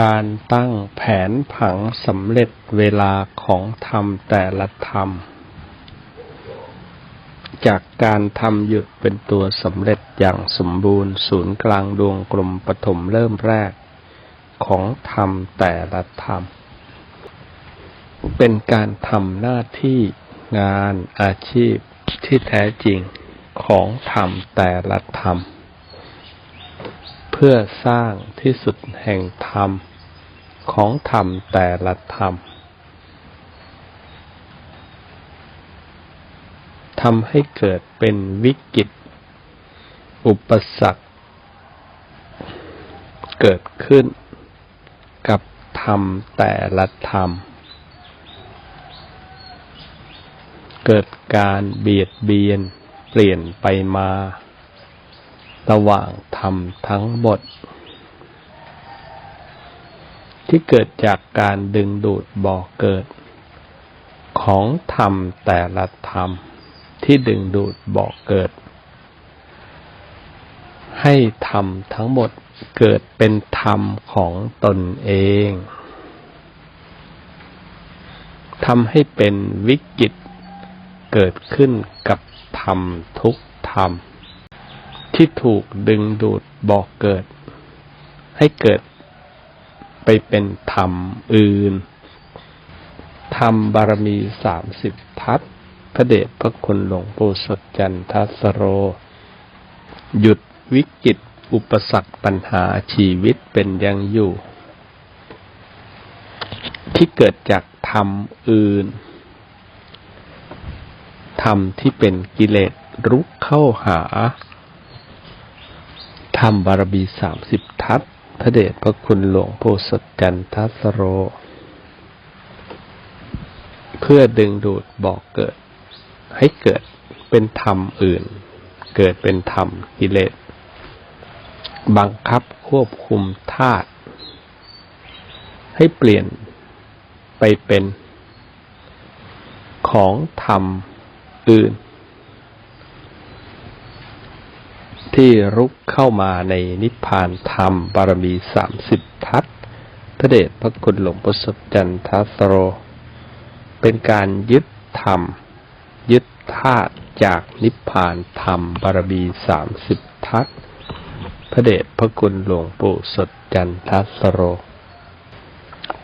การตั้งแผนผังสำเร็จเวลาของธรรมแต่ละธรรม จากการทำหยุดเป็นตัวสำเร็จอย่างสมบูรณ์ ศูนย์กลางดวงกลมปฐมเริ่มแรก ของธรรมแต่ละธรรม เป็นการทำหน้าที่งานอาชีพที่แท้จริงของธรรมแต่ละธรรม พื่อสร้างที่สุดแห่งธรรม ของธรรมแต่ละธรรมทำให้เกิดเป็นวิกฤต อุปสรรค เกิดขึ้นกับธรรมแต่ละธรรม เกิดการเบียดเบียนเปลี่ยนไปมา ระหว่างธรรมทั้งหมด ที่เกิดจากการดึงดูดบ่อเกิด ของธรรมแต่ละธรรม ที่ดึงดูดบ่อเกิด ให้ธรรมทั้งหมดเกิดเป็นธรรมของตนเองทำให้เป็นวิกฤตเกิดขึ้นกับธรรมทุกธรรม ที่ถูกดึงดูดบอกเกิด ให้เกิดไปเป็นธรรมอื่น ธรรมบารมีสามสิบทัศพระเดชพระคุณหลวงปู่สดจันทสโร หยุดวิกฤตอุปสรรคปัญหาชีวิตเป็นยังอยู่ ที่เกิดจากธรรมอื่น ธรรมที่เป็นกิเลสรุกเข้าหา รรมบารมีสามสิบทัศพระเดชพระคุณหลวงโพสดจันทัสโร เพื่อดึงดูดบอกเกิด ให้เกิดเป็นธรรมอื่น เกิดเป็นธรรมกิเลส บังคับควบคุมธาตุให้เปลี่ยนไปเป็นของธรรมอื่น ที่รุกเข้ามาในนิพพานธรรมบารมีสามสิบทัศพระเดชพระคุณหลวงปู่สดจันทัสโร เป็นการยึดธรรม ยึดธาตุจากนิพพานธรรมบารมีสามสิบทัศพระเดชพระคุณหลวงปู่สดจันทัสโร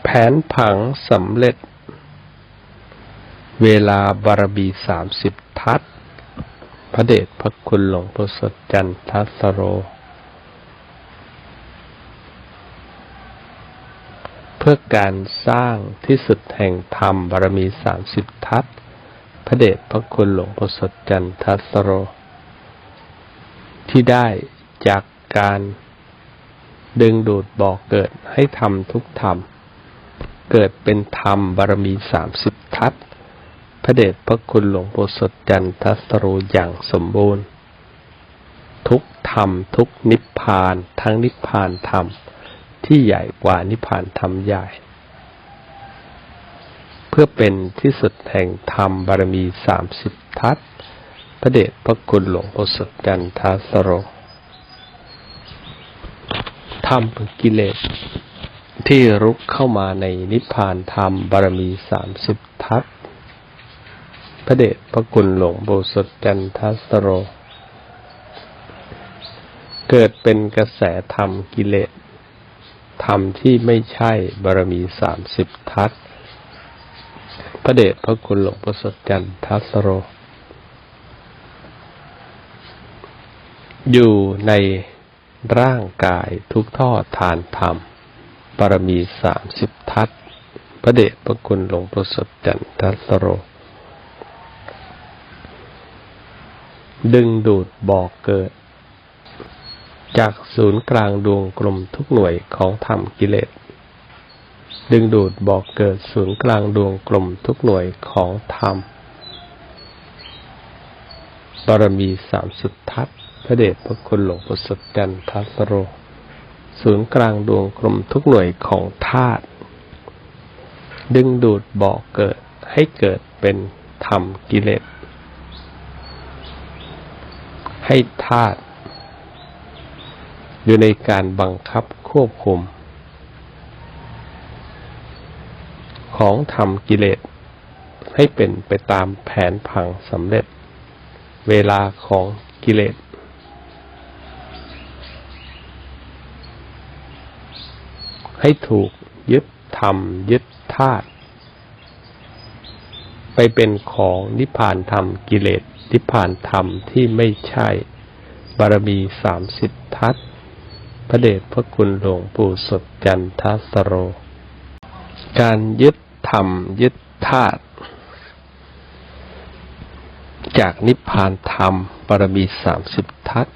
แผนผังสำเร็จ เวลาบารมีสามสิบทัศ ระเดชพระคุณหลวงปู่สดจันทัสโร เพื่อการสร้างที่สุดแห่งธรรมบารมีสามสิบทัศพระเดชพระคุณหลวงปู่สดจันทัสโร ที่ได้จากการดึงดูดบอกเกิดให้ทำทุกธรรม เกิดเป็นธรรมบารมีสามสิบทัศ พระเดชพระคุณหลวงปู่สดจันทัสโรอย่างสมบูรณ์ ทุกธรรมทุกนิพพานทั้งนิพพานธรรมที่ใหญ่กว่านิพพานธรรมใหญ่ เพื่อเป็นที่สุดแห่งธรรมบารมีสามสิบทัศพระเดชพระคุณหลวงปู่สดจันทัสโรธรรมกิเลสที่รุกเข้ามาในนิพพานธรรมบารมีสามสิบทัศ ระเดชพระคุณหลวงปู่สดจันทัสโร เกิดเป็นกระแสธรรมกิเลสธรรมที่ไม่ใช่บารมีสามสิบทัศพระเดชพระคุณหลวงปู่สดจันทัสโร อยู่ในร่างกายทุกท่อทานธรรมบารมีสามสิบทัศพระเดชพระคุณหลวงประสดจันทัสโร ดึงดูดบอกเกิด จากศูนย์กลางดวงกลมทุกหน่วยของธรรมกิเลส ดึงดูดบอกเกิดศูนย์กลางดวงกลมทุกหน่วยของธรรมบารมีสามสุดทัศพระเดชพระคุณหลวงปู่สดจันทัสโร ศูนย์กลางดวงกลมทุกหน่วยของธาตุดึงดูดบอกเกิดให้เกิดเป็นธรรมกิเลส ให้ธาตุอยู่ในการบังคับควบคุม ของทำกิเลส ให้เป็นไปตามแผนผังสำเร็จ เวลาของกิเลส ให้ถูกยึดธรรมยึดธาตุ ไปเป็นของนิพพานธรรมกิเลสนิพพานธรรมที่ไม่ใช่ บารมีสามสิบทัศพระเดชพระคุณหลวงปู่สดจันทสโร การยึดธรรมยึดธาตุจากนิพพานธรรมบารมีสามสิบทัศ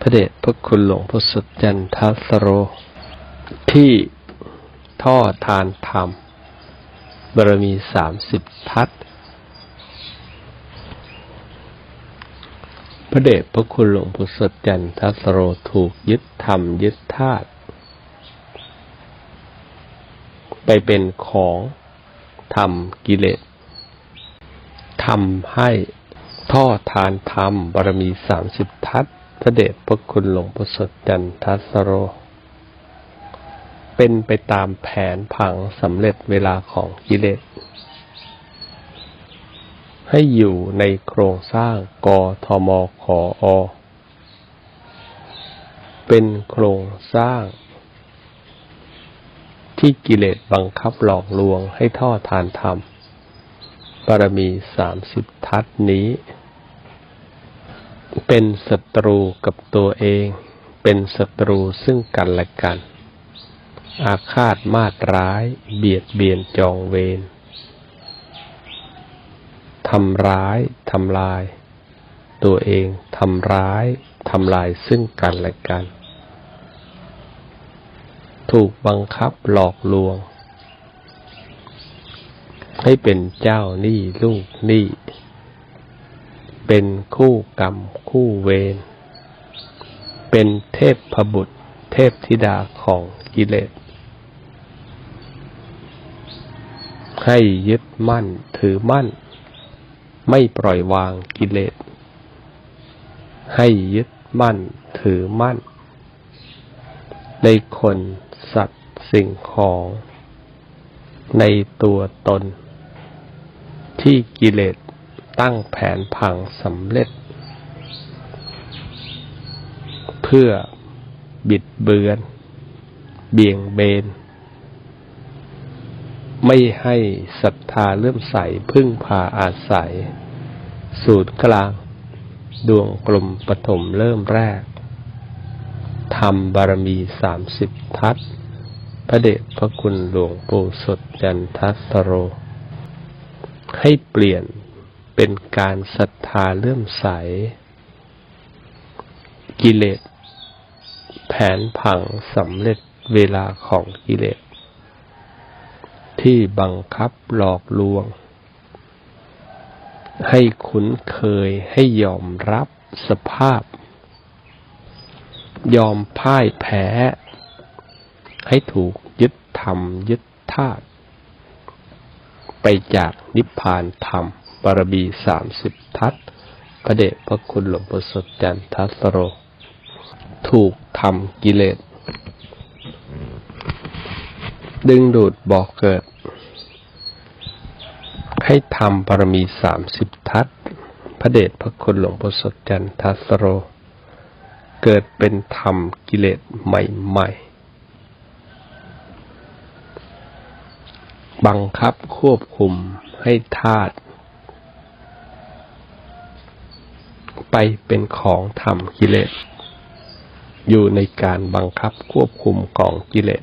พระเดชพระคุณหลวงปู่สดจันทสโร ที่ท่อทานธรรม บารมีสามสิบทัศพระเดชพระคุณหลวงปู่สดจันทัสโรถูกยึดธรรมยึดธาตุไปเป็นของทำกิเลสทำให้ท่อทานธรรมบารมีสามสิบทัศพระเดชพระคุณหลวงปู่สดจันทัสโร เป็นไปตามแผนผังสำเร็จเวลาของกิเลส ให้อยู่ในโครงสร้างกทมขออ เป็นโครงสร้าง ที่กิเลสบังคับหลอกลวงให้ท่อทานธรรมบารมีสามสิบทัศนี้ เป็นศัตรูกับตัวเอง เป็นศัตรูซึ่งกันและกัน อาฆาตมาตร้าย เบียดเบียนจองเวรทำร้ายทำลาย ตัวเองทำร้ายทำลายซึ่งกันและกัน ถูกบังคับหลอกลวง ให้เป็นเจ้าหนี้ลูกหนี้เป็นคู่กรรมคู่เวรเป็นเทพพบุตร เทพธิดาของกิเลส ให้ยึดมั่น ถือมั่น ไม่ปล่อยวางกิเลส ให้ยึดมั่น ถือมั่น ในคนสัตว์สิ่งของ ในตัวตน ที่กิเลสตั้งแผนผังสำเร็จ เพื่อบิดเบือน เบี่ยงเบน ไม่ให้ศรัทธาเลื่อมใสพึ่งพาอาศัย สูตรกลาง ดวงกลมปฐมเริ่มแรกทำบารมีสามสิบทัศพระเดชพระคุณหลวงปู่สดจันทัสโร ให้เปลี่ยนเป็นการศรัทธาเลื่อมใส กิเลส แผนผังสำเร็จเวลาของกิเลส ที่บังคับหลอกลวง ให้คุ้นเคยให้ยอมรับสภาพ ยอมพ่ายแพ้ ให้ถูกยึดธรรมยึดธาตุไปจากนิพพานธรรมบารมีสามสิบทัศพระเดชพระคุณหลวงปู่สดจันทัสโร ถูกทำกิเลส ดึงดูดบอกเกิด ให้ทำบารมีสามสิบทัศพระเดชพระคุณหลวงปู่สดจันทัสโร เกิดเป็นธรรมกิเลสใหม่ ๆ บังคับควบคุมให้ธาตุไปเป็นของธรรมกิเลส อยู่ในการบังคับควบคุมของกิเลส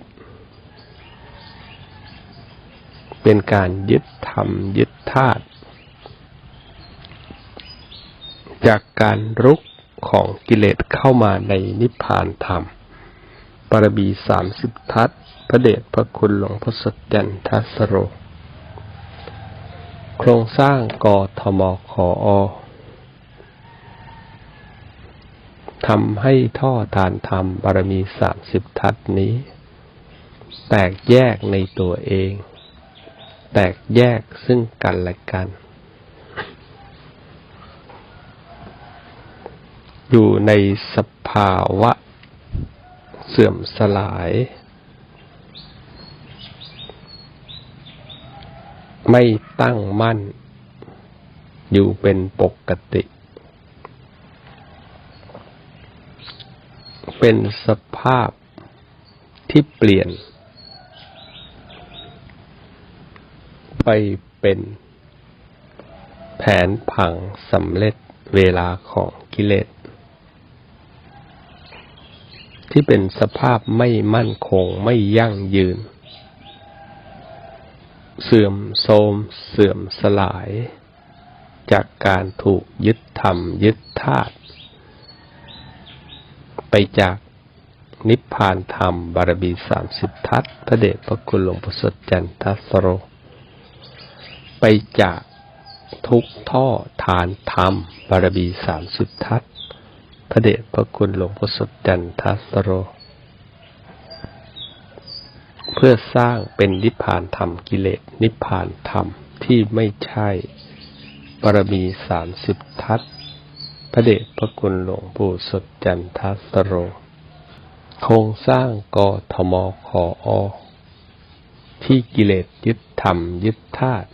เป็นการยึดธรรมยึดธาตุจากการรุกของกิเลสเข้ามาในนิพพานธรรม ปรบีสามสิบทัศพระเดชพระคุณหลวงพ่อสดจันทัสโร โครงสร้างกทมขออทำให้ท่อทานธรรมบารมีสามสิบทัศนี้ แตกแยกในตัวเอง แตกแยกซึ่งกันและกัน อยู่ในสภาวะเสื่อมสลาย ไม่ตั้งมั่น อยู่เป็นปกติ เป็นสภาพที่เปลี่ยน ไปเป็นแผนผังสำเร็จเวลาของกิเลส ที่เป็นสภาพไม่มั่นคงไม่ยั่งยืน เสื่อมโทรมเสื่อมสลาย จากการถูกยึดธรรมยึดธาตุไปจากนิพพานธรรมบารมีสามสิบทัศพระเดชพระคุณหลวงพ่อสดจันทัสโร ไปจากทุกท่อฐานธรรม บารมีสามสิบทัศพระเดชพระคุณหลวงพ่อสดจันทัสโร เพื่อสร้างเป็นนิพพานธรรมกิเลสนิพพานธรรมที่ไม่ใช่บารมีสามสิบทัศพระเดชพระคุณหลวงปู่สดจันทัสโร โครงสร้างกทมขออที่กิเลสยึดธรรมยึดธาตุ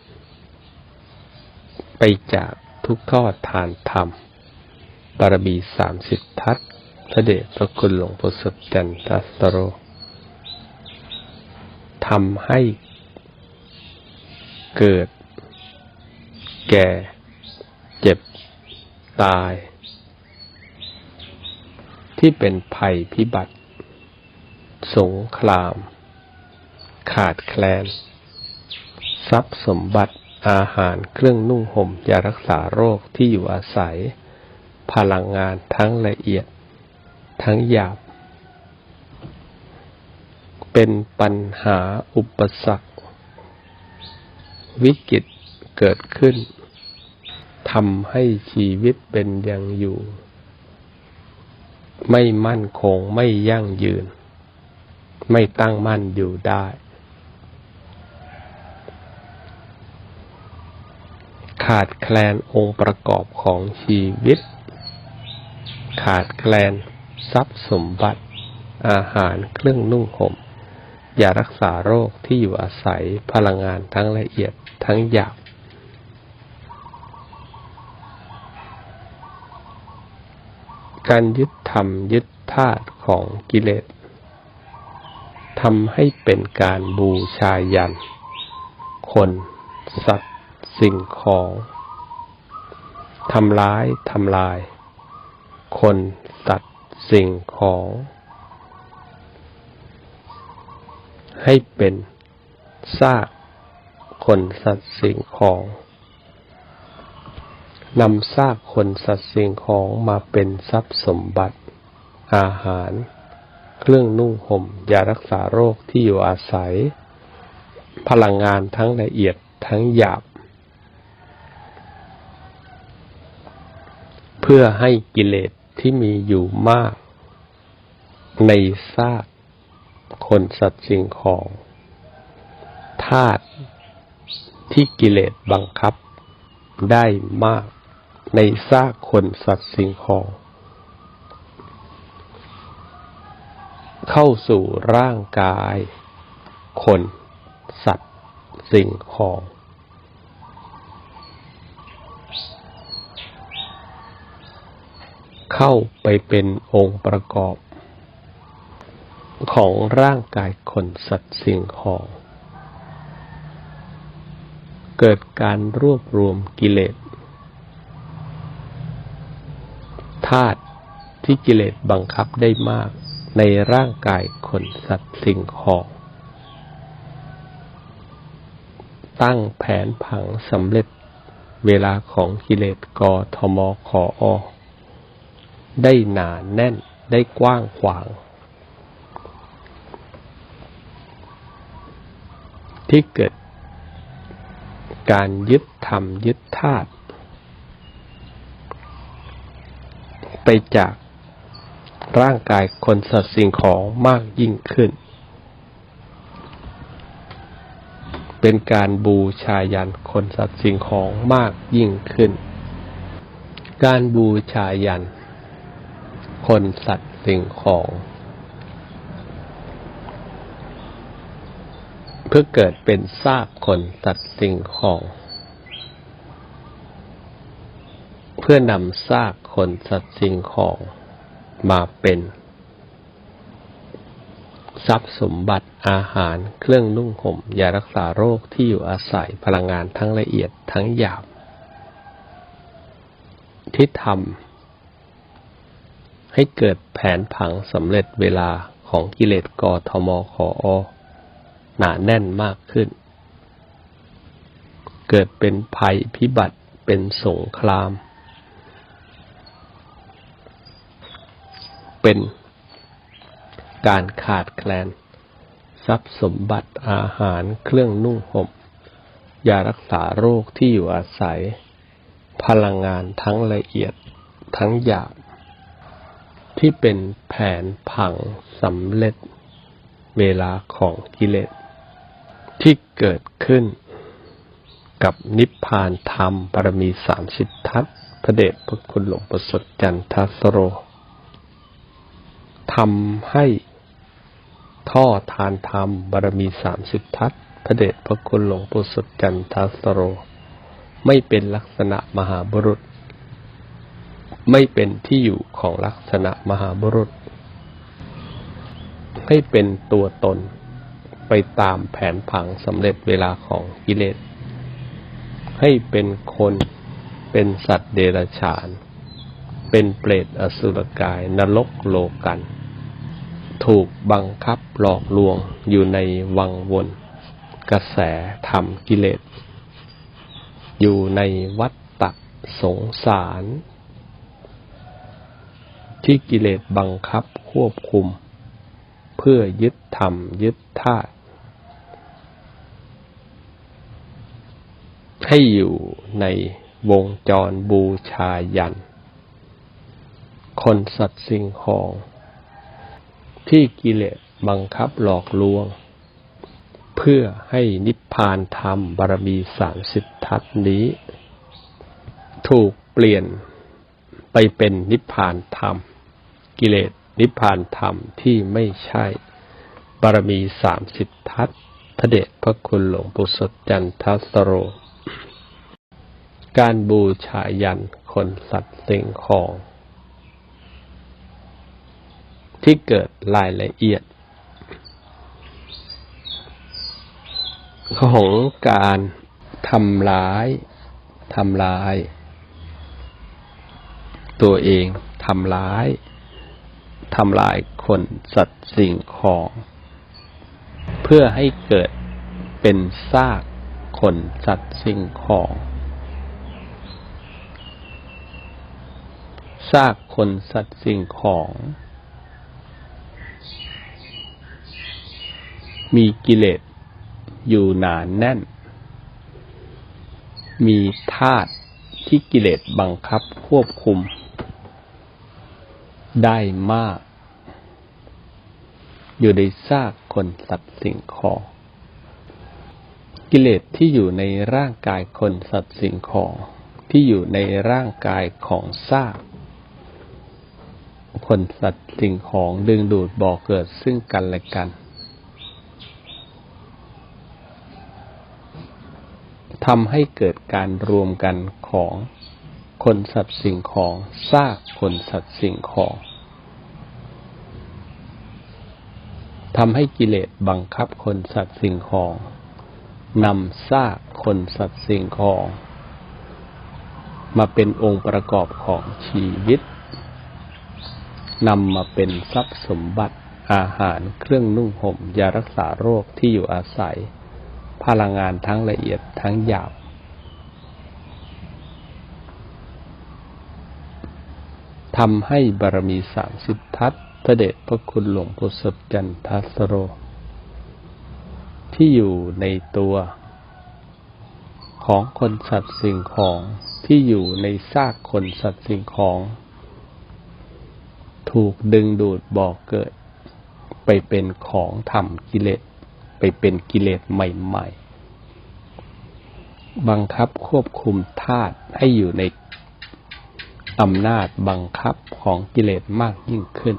ไปจากทุกทอดทานธรรม บารมีสามสิบทัศพระเดชพระคุณหลวงพ่อสดจันทัสโรทำให้เกิด แก่ เจ็บ ตาย ที่เป็นภัยพิบัติ สงคราม ขาดแคลน ทรัพย์สมบัติ อาหารเครื่องนุ่งห่มยารักษาโรคที่อยู่อาศัย พลังงานทั้งละเอียด ทั้งหยาบ เป็นปัญหาอุปสรรค วิกฤตเกิดขึ้นทำให้ชีวิตเป็นอย่างอยู่ ไม่มั่นคงไม่ยั่งยืน ไม่ตั้งมั่นอยู่ได้ ขาดแคลนองค์ประกอบของชีวิต ขาดแคลนทรัพย์สมบัติ อาหารเครื่องนุ่งห่มยารักษาโรคที่อยู่อาศัยพลังงานทั้งละเอียดทั้งหยาบการยึดธรรมยึดธาตุของกิเลสทำให้เป็นการบูชายัน คน สัตว สิ่งของทำร้ายทำลาย คนสัตว์สิ่งของ ให้เป็นซากคนสัตว์สิ่งของนำซากคนสัตว์สิ่งของมาเป็นทรัพย์สมบัติ อาหาร เครื่องนุ่งห่มยารักษาโรคที่อยู่อาศัย พลังงานทั้งละเอียดทั้งหยาบ เพื่อให้กิเลสที่มีอยู่มาก ในซากคนสัตว์สิ่งของธาตุที่กิเลสบังคับได้มากในซากคนสัตว์สิ่งของ เข้าสู่ร่างกาย คน สัตว์สิ่งของ เข้าไปเป็นองค์ประกอบ ของร่างกายคนสัตว์สิ่งของ เกิดการรวบรวมกิเลสธาตุที่กิเลสบังคับได้มากในร่างกายคนสัตว์สิ่งของ ตั้งแผนผังสำเร็จเวลาของกิเลสกทมขออ ได้หนาแน่นได้กว้างขวาง ที่เกิด การยึดธรรมยึดธาตุไปจากร่างกายคนสัตว์สิ่งของมากยิ่งขึ้น เป็นการบูชายันคนสัตว์สิ่งของมากยิ่งขึ้น การบูชายัน คนสัตว์สิ่งของ เพื่อเกิดเป็นซากคนสัตว์สิ่งของ เพื่อนำซากคนสัตว์สิ่งของมาเป็น ทรัพย์สมบัติอาหารเครื่องนุ่งห่มยารักษาโรคที่อยู่อาศัยพลังงานทั้งละเอียดทั้งหยาบ ที่ทำ ให้เกิดแผนผังสำเร็จเวลาของกิเลสกอทมขออหนาแน่นมากขึ้น เกิดเป็นภัยพิบัติเป็นสงคราม เป็นการขาดแคลน ทรัพย์สมบัติอาหารเครื่องนุ่งห่มยารักษาโรคที่อยู่อาศัย พลังงานทั้งละเอียดทั้งหยาบ ที่เป็นแผนผังสำเร็จเวลาของกิเลส ที่เกิดขึ้นกับนิพพานธรรมปรมีสามสิททัศพระเดชพระคุณหลวงประสดจันทสโรทำให้ท่อทานธรรมบารมีสามสิบทัศพระเดชพระคุณหลวงปู่สุดจันทสโร ไม่เป็นลักษณะมหาบุรุษ ไม่เป็นที่อยู่ของลักษณะมหาบุรุษ ให้เป็นตัวตนไปตามแผนผังสำเร็จเวลาของกิเลส ให้เป็นคนเป็นสัตว์เดรัจฉาน เป็นเปรตอสุรกายนรกโลกัน ถูกบังคับหลอกลวงอยู่ในวังวน กระแสธรรมกิเลส อยู่ในวัฏฏะสงสาร ที่กิเลสบังคับควบคุม เพื่อยึดธรรมยึดธาตุให้อยู่ในวงจรบูชายัน คนสัตว์สิ่งของ ที่กิเลสบังคับหลอกลวง เพื่อให้นิพพานธรรมบารมีสามสิบทัศน์นี้ ถูกเปลี่ยนไปเป็นนิพพานธรรม กิเลสนิพพานธรรมที่ไม่ใช่ บารมีสามสิบทัศพระเดชพระคุณหลวงปู่สดจันทัสโร การบูชายันคนสัตว์สิ่งของ ที่เกิดรายละเอียด ของการทำร้ายทำลาย ตัวเองทำร้าย ทำลายคนสัตว์สิ่งของ เพื่อให้เกิดเป็นซากคนสัตว์สิ่งของ ซากคนสัตว์สิ่งของ มีกิเลสอยู่หนานแน่น มีธาตุที่กิเลสบังคับควบคุม ได้มาก อยู่ในซากคนสัตว์สิ่งของ กิเลสที่อยู่ในร่างกายคนสัตว์สิ่งของที่อยู่ในร่างกายของซากคนสัตว์สิ่งของดึงดูดบ่อเกิดซึ่งกันและกันทำให้เกิดการรวมกันของ คนสัตว์สิ่งของซากคนสัตว์สิ่งของทำให้กิเลสบังคับคนสัตว์สิ่งของนำซากคนสัตว์สิ่งของ มาเป็นองค์ประกอบของชีวิตนำมาเป็นทรัพย์สมบัติอาหารเครื่องนุ่งห่มยารักษาโรคที่อยู่อาศัย พลังงานทั้งละเอียดทั้งหยาบ ทำให้บารมีสามสิบทัศพระเดชพระคุณหลวงปู่สดจันทัสโร ที่อยู่ในตัว ของคนสัตว์สิ่งของที่อยู่ในซากคนสัตว์สิ่งของ ถูกดึงดูดบ่อกเกิด ไปเป็นของทำกิเลสไปเป็นกิเลสใหม่ ๆ บังคับควบคุมธาตุให้อยู่ใน อำนาจบังคับของกิเลสมากยิ่งขึ้น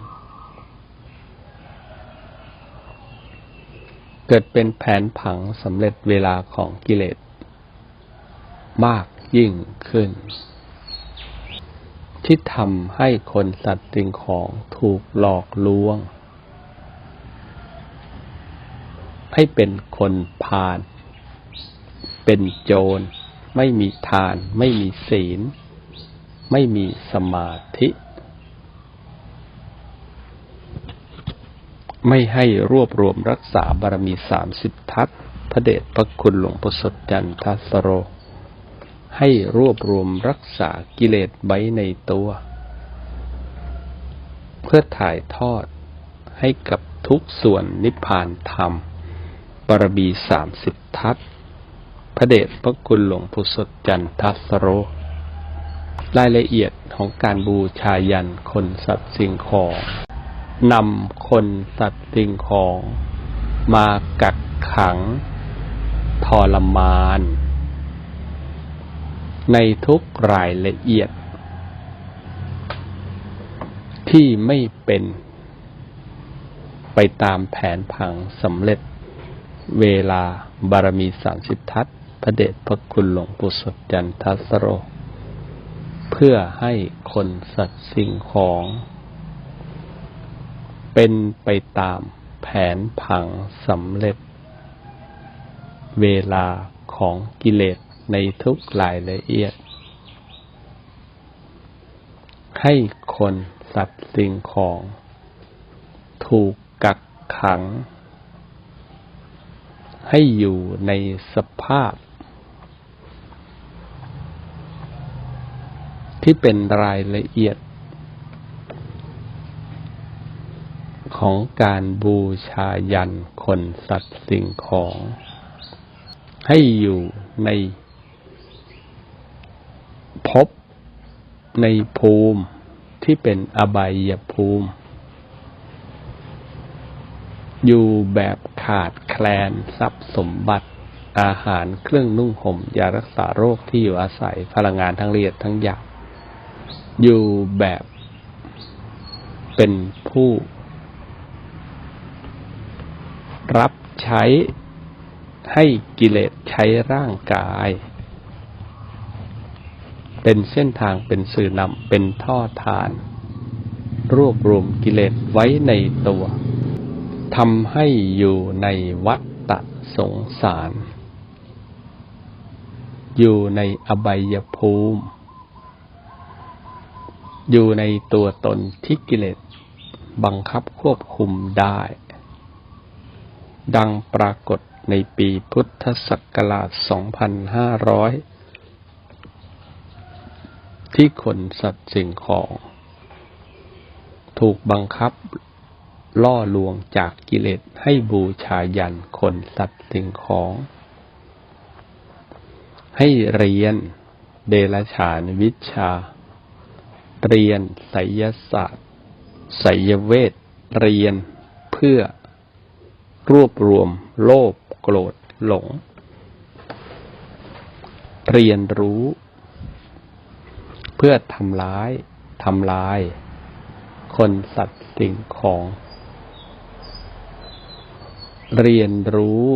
เกิดเป็นแผนผังสำเร็จเวลาของกิเลสมากยิ่งขึ้น ที่ทำให้คนสัตว์สิ่งของถูกหลอกลวง ให้เป็นคนพาลเป็นโจร ไม่มีทาน ไม่มีศีล ไม่มีสมาธิ ไม่ให้รวบรวมรักษาบารมีสามสิบทัศน์พระเดชพระคุณหลวงพ่อสดจันทสโร ให้รวบรวมรักษากิเลสไว้ในตัว เพื่อถ่ายทอดให้กับทุกส่วนนิพพานธรรมบารมีสามสิบทัศน์พระเดชพระคุณหลวงปู่สดจันทสโร รายละเอียดของการบูชายันคนสัตว์สิ่งของนำคนสัตว์สิ่งของ มากักขังทรมาน ในทุกรายละเอียด ที่ไม่เป็นไปตามแผนผังสำเร็จเวลาบารมีสามสิบทัศพระเดชพระคุณหลวงปู่สดจันทสโร เพื่อให้คนสัตว์สิ่งของ เป็นไปตามแผนผังสำเร็จ เวลาของกิเลสในทุกรายละเอียด ให้คนสัตว์สิ่งของ ถูกกักขัง ให้อยู่ในสภาพ ที่เป็นรายละเอียด ของการบูชายันคนสัตว์สิ่งของ ให้อยู่ในภพในภูมิที่เป็นอบายภูมิ อยู่แบบขาดแคลนทรัพย์สมบัติอาหารเครื่องนุ่งห่มยารักษาโรคที่อยู่อาศัยพลังงานทั้งละเอียดทั้งหยาบ อยู่แบบเป็นผู้ รับใช้ให้กิเลสใช้ร่างกาย เป็นเส้นทางเป็นสื่อนำเป็นท่อทาน รวบรวมกิเลสไว้ในตัวทำให้อยู่ในวัฏฏะสงสาร อยู่ในอบายภูมิ อยู่ในตัวตนที่กิเลสบังคับควบคุมได้ ดังปรากฏในปีพุทธศักราช 2500 ที่คนสัตว์สิ่งของ ถูกบังคับล่อลวงจากกิเลสให้บูชายันคนสัตว์สิ่งของ ให้เรียนเดลฉานวิชา เรียนไสยศาสตร์ไสยเวทเรียนเพื่อรวบรวม โลภโกรธหลง เรียนรู้ เพื่อทำร้ายทำลาย คนสัตว์สิ่งของ เรียนรู้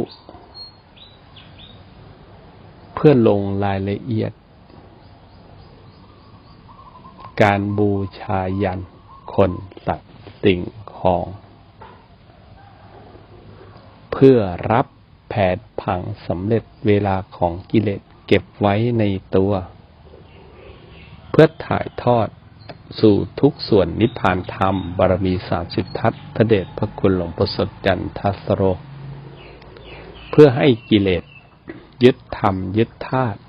เพื่อลงรายละเอียด การบูชายัน คนสัตว์สิ่งของ เพื่อรับแผนผังสำเร็จเวลาของกิเลสเก็บไว้ในตัว เพื่อถ่ายทอดสู่ทุกส่วนนิพพานธรรม บารมีสามสิบทัศพระเดชพระคุณหลวงประสดจันทัสโร เพื่อให้กิเลสยึดธรรมยึดธาตุ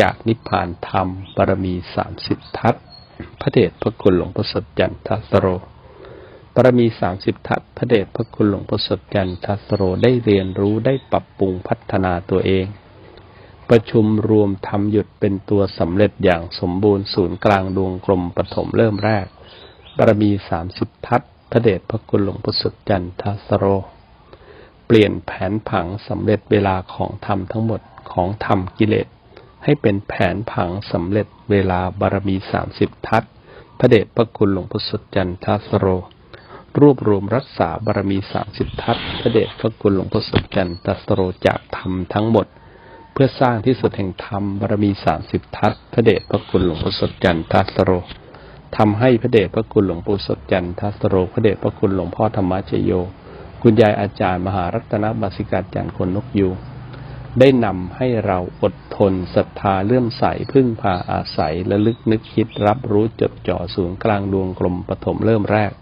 จากนิพพานธรรม บารมีสามสิบทัศ พระเดชพระคุณหลวงประสดจันทัสโรบารมีสามสิบทัศพระเดชพระคุณหลวงพ่อสดจันทัสโรได้เรียนรู้ได้ปรับปรุงพัฒนาตัวเอง ประชุมรวมทำหยุดเป็นตัวสำเร็จอย่างสมบูรณ์ศูนย์กลางดวงกลมปฐมเริ่มแรก บารมีสามสิบทัศพระเดชพระคุณหลวงพ่อสดจันทัสโร เปลี่ยนแผนผังสำเร็จเวลาของธรรมทั้งหมดของธรรมกิเลส ให้เป็นแผนผังสำเร็จเวลาบารมีสามสิบทัศพระเดชพระคุณหลวงพ่อสดจันทัสโร รวบรวมรักษาบารมีสามสิบทัศพระเดชพระคุณหลวงพ่อสดจันตสโรจากธรรมทั้งหมด เพื่อสร้างที่สุดแห่งธรรมบารมีสามสิบทัศพระเดชพระคุณหลวงพ่อสดจันตสโรทำให้พระเดชพระคุณหลวงปู่สดจันทสโรพระเดชพระคุณหลวงพ่อธรรมชโย คุณยายอาจารย์มหารัตนบาสิกาจารย์คนนกยู ได้นำให้เราอดทนศรัทธาเลื่อมใสพึ่งพาอาศัยและลึกนึกคิดรับรู้จดจ่อศูนย์กลางดวงกลมปฐมเริ่มแรก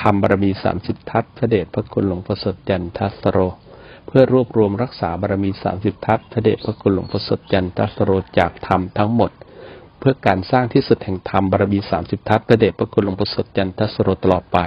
ทำบารมีสามสิบทัศน์พระเดชพระคุณหลวงพ่อสดจันทัสโร เพื่อรวบรวมรักษาบารมีสามสิบทัศน์พระเดชพระคุณหลวงพ่อสดจันทัสโรจากธรรมทั้งหมด เพื่อการสร้างที่สุดแห่งธรรมบารมีสามสิบทัศน์พระเดชพระคุณหลวงพ่อสดจันทัสโรตลอดไป